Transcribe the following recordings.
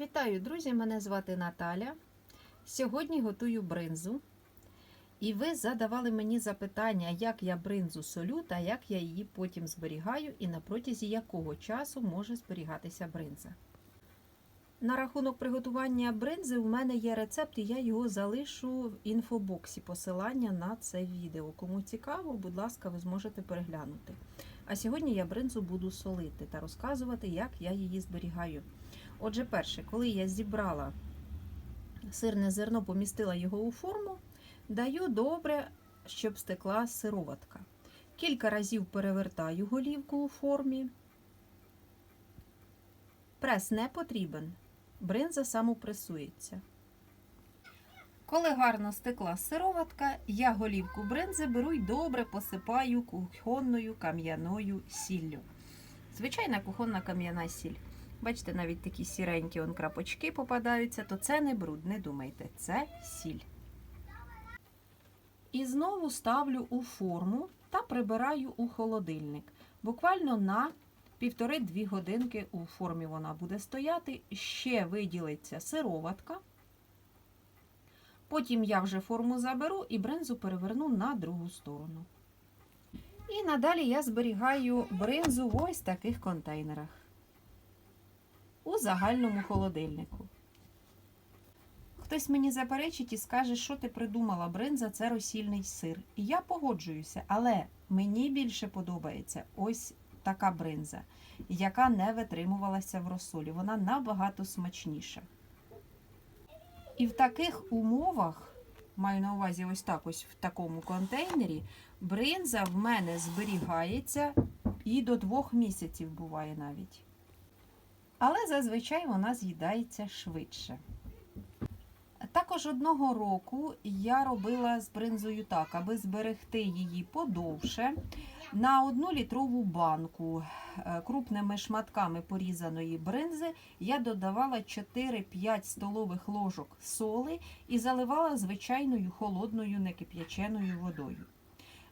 Вітаю, друзі! Мене звати Наталя. Сьогодні готую бринзу. І ви задавали мені запитання, як я бринзу солю та як я її потім зберігаю і на протязі якого часу може зберігатися бринза. На рахунок приготування бринзи в мене є рецепт, і я його залишу в інфобоксі посилання на це відео. Кому цікаво, будь ласка, ви зможете переглянути. А сьогодні я бринзу буду солити та розказувати, як я її зберігаю. Отже, перше, коли я зібрала сирне зерно, помістила його у форму, даю добре, щоб стекла сироватка. Кілька разів перевертаю голівку у формі. Прес не потрібен, бринза самопресується. Коли гарно стекла сироватка, я голівку бринзи беру й добре посипаю кухонною кам'яною сіллю. Звичайна кухонна кам'яна сіль. Бачите, навіть такі сіренькі он крапочки попадаються, то це не бруд, не думайте, це сіль. І знову ставлю у форму та прибираю у холодильник. Буквально на півтори-дві годинки у формі вона буде стояти, ще виділиться сироватка. Потім я вже форму заберу і бринзу переверну на другу сторону. І надалі я зберігаю бринзу в ось таких контейнерах у загальному холодильнику. Хтось мені заперечить і скаже, що ти придумала, бринза це розсільний сир. І я погоджуюся, але мені більше подобається ось така бринза, яка не витримувалася в розсолі. Вона набагато смачніша. І в таких умовах, маю на увазі ось так ось в такому контейнері, бринза в мене зберігається і до двох місяців буває навіть. Але зазвичай вона з'їдається швидше. Також одного року я робила з бринзою так, аби зберегти її подовше. На одну літрову банку е, крупними шматками порізаної бринзи я додавала 4-5 столових ложок соли і заливала звичайною холодною некип'яченою водою.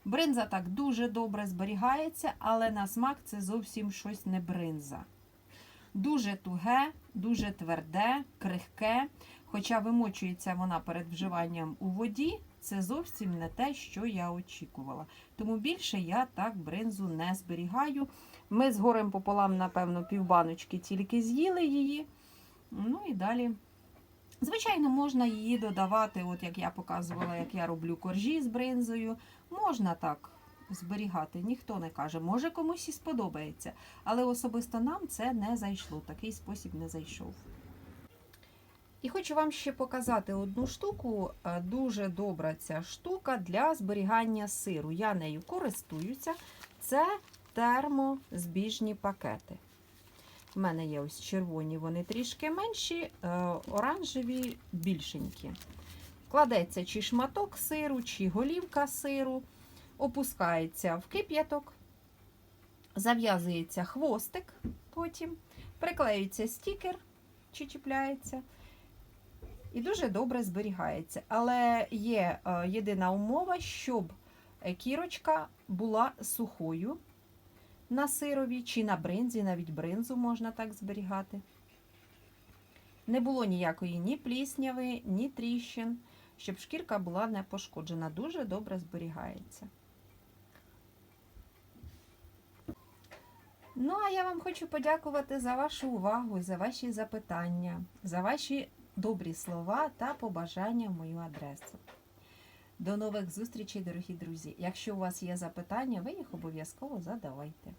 Бринза так дуже добре зберігається, але на смак це зовсім щось не бринза. Дуже туге, дуже тверде, крихке. Хоча вимочується вона перед вживанням у воді, це зовсім не те, що я очікувала. Тому більше я так бринзу не зберігаю. Ми з горем пополам, напевно, півбаночки тільки з'їли її. Ну і далі. Звичайно, можна її додавати, от як я показувала, як я роблю коржі з бринзою. Можна так зберігати, ніхто не каже. Може комусь і сподобається. Але особисто нам це не зайшло, такий спосіб не зайшов. І хочу вам ще показати одну штуку. Е, Дуже добра ця штука для зберігання сиру. Я нею користуюся. Це термозбіжні пакети. У мене є ось червоні, вони трішки менші, е, оранжеві більшенькі. Кладеться чи шматок сиру, чи голівка сиру, опускається в кип'яток, зав'язується хвостик, потім приклеюється стікер, чи чіпляється. І дуже добре зберігається. Але є е, єдина умова, щоб е, кірочка була сухою на сирові чи на бринзі, навіть бринзу можна так зберігати. Не було ніякої ні плісняви, ні тріщин, щоб шкірка була не пошкоджена. Дуже добре зберігається. Ну, а я вам хочу подякувати за вашу увагу, за ваші запитання, за ваші добрі слова та побажання в мою адресу. До нових зустрічей, дорогі друзі! Якщо у вас є запитання, ви їх обов'язково задавайте.